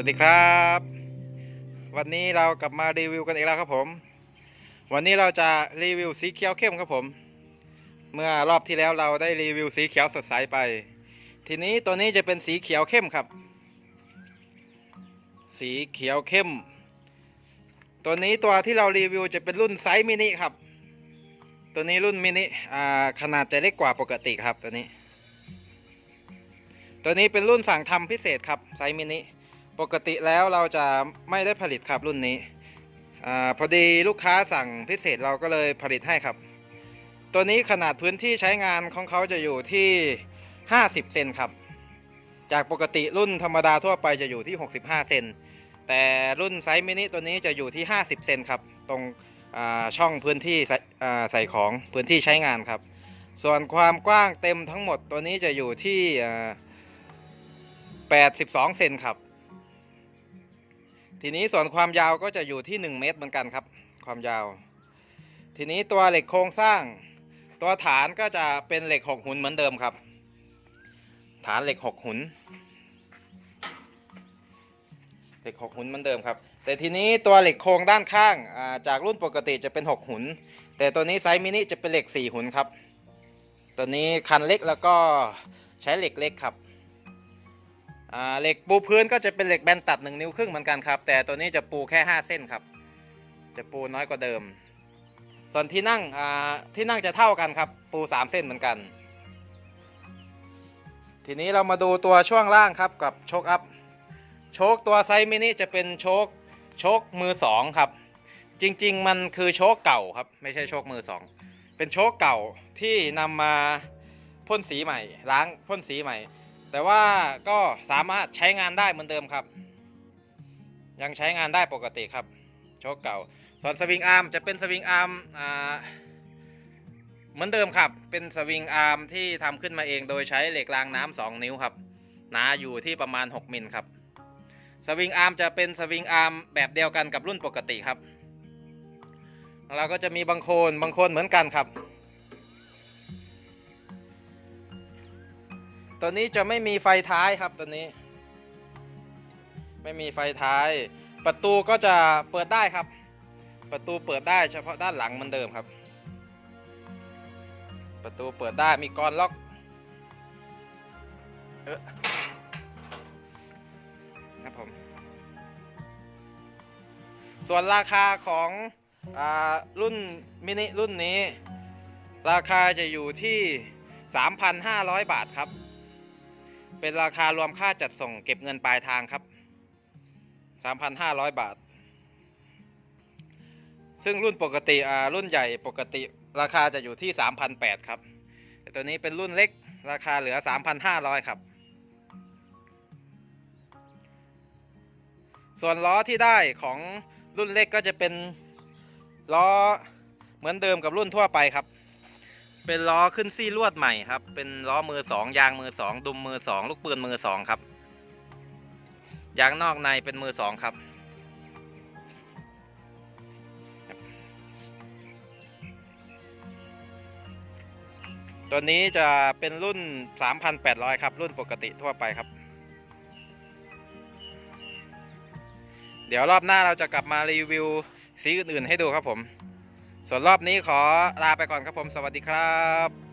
วัสดีครับ วันนี้เรากลับมารีวิวกันอีกแล้วครับผม วันนี้เราจะรีวิวสีเขียวเข้มครับผม เมื่อรอบที่แล้วเราได้รีวิวสีเขียวสดใสไป ทีนี้ตัวนี้จะเป็นสีเขียวเข้มครับ สีเขียวเข้ม ตัวนี้ตัวที่เรารีวิวจะเป็นรุ่นไซส์มินิครับ ตัวนี้รุ่นมินิอ่าขนาดจะเล็กกว่าปกติครับตัวนี้ ตัวนี้เป็นรุ่นสั่งทำพิเศษครับไซส์มินิ ปกติแล้วเราจะไม่ได้ผลิตครับรุ่นนี้อพอดีลูกค้าสั่งพิเศษเราก็เลยผลิตให้ครับ ตัวนี้ขนาดพื้นที่ใช้งานของเขาจะอยู่ที่ 50 เซนครับ จากปกติรุ่นธรรมดาทั่วไปจะอยู่ที่ 65 เซนแต่รุ่นไซส์มินิตัวนี้จะอยู่ที่ 50 เซนครับ ตรงช่องพื้นที่ใส่ของพื้นที่ใช้งานครับ ส่วนความกว้างเต็มทั้งหมดตัวนี้จะอยู่ที่ 82 เซนครับ ทีนี้ส่วนความยาวก็จะอยู่ที่ 1 เมตรเหมือนกันครับ ความยาว ทีนี้ตัวเหล็กโครงสร้าง ตัวฐานก็จะเป็นเหล็กหกหุนเหมือนเดิมครับ ฐานเหล็กหกหุนเหล็กหกหุนเหมือนเดิมครับ แต่ทีนี้ตัวเหล็กโครงด้านข้างาจากรุ่นปกติจะเป็นหกหุน แต่ตัวนี้ไซส์มินิจะเป็นเหล็กสี่หุนครับ ตัวนี้คันเล็กแล้วก็ใช้เหล็กเล็กครับ เหล็กปูพื้นก็จะเป็นเหล็กแบนตัด 1 นิ้วครึ่งเหมือนกันครับ แต่ตัวนี้จะปูแค่ 5 เส้นครับ จะปูน้อยกว่าเดิม ส่วนที่นั่งที่นั่งจะเท่ากันครับ ปู 3 เส้นเหมือนกัน ทีนี้เรามาดูตัวช่วงล่างครับกับโชคอัพ โชคตัวไซมินิจะเป็นโชคโชคมือ 2 ครับ จริงๆ มันคือโชคเก่าครับ ไม่ใช่โชคมือ 2 เป็นโชคเก่าที่นำมาพ่นสีใหม่ ล้างพ่นสีใหม่ แต่ว่าก็สามารถใช้งานได้เหมือนเดิมครับ ยังใช้งานได้ปกติครับ โชคเก่า ส่วนสวิงอาร์มจะเป็นสวิงอาร์มเหมือนเดิมครับ เป็นสวิงอาร์มที่ทำขึ้นมาเองโดยใช้เหล็กรางน้ำสองนิ้วครับ หนาอยู่ที่ประมาณ 6 มิลครับ สวิงอาร์มจะเป็นสวิงอาร์มแบบเดียวกันกับรุ่นปกติครับ เราก็จะมีบางโคนบางโคนเหมือนกันครับ ตัวนี้จะไม่มีไฟท้ายครับตัวนี้ ไม่มีไฟท้าย ประตูก็จะเปิดได้ครับ ประตูเปิดได้เฉพาะด้านหลังเหมือนเดิมครับ ประตูเปิดได้มีกรอนล็อกเออครับผม ส่วนราคาของอรุ่นมินิรุ่นนี้ ราคาจะอยู่ที่ 3,500 บาทครับ เป็นราคารวมค่าจัดส่งเก็บเงินปลายทางครับ 3,500 บาท ซึ่งรุ่นปกติอ่ารุ่นใหญ่ปกติราคาจะอยู่ที่ 3,800 ครับ แต่ตัวนี้เป็นรุ่นเล็กราคาเหลือ 3,500 ครับ ส่วนล้อที่ได้ของรุ่นเล็กก็จะเป็นล้อเหมือนเดิมกับรุ่นทั่วไปครับ เป็นล้อขึ้นซี่ลวดใหม่ครับ เป็นล้อมือสองยางมือสองดุมมือสองลูกปืนมือสองครับ ยางนอกในเป็นมือสองครับ ตัวนี้จะเป็นรุ่น 3,800 ครับ รุ่นปกติทั่วไปครับ เดี๋ยวรอบหน้าเราจะกลับมารีวิวสีอื่นๆให้ดูครับผม ส่วนรอบนี้ขอลาไปก่อนครับผม สวัสดีครับ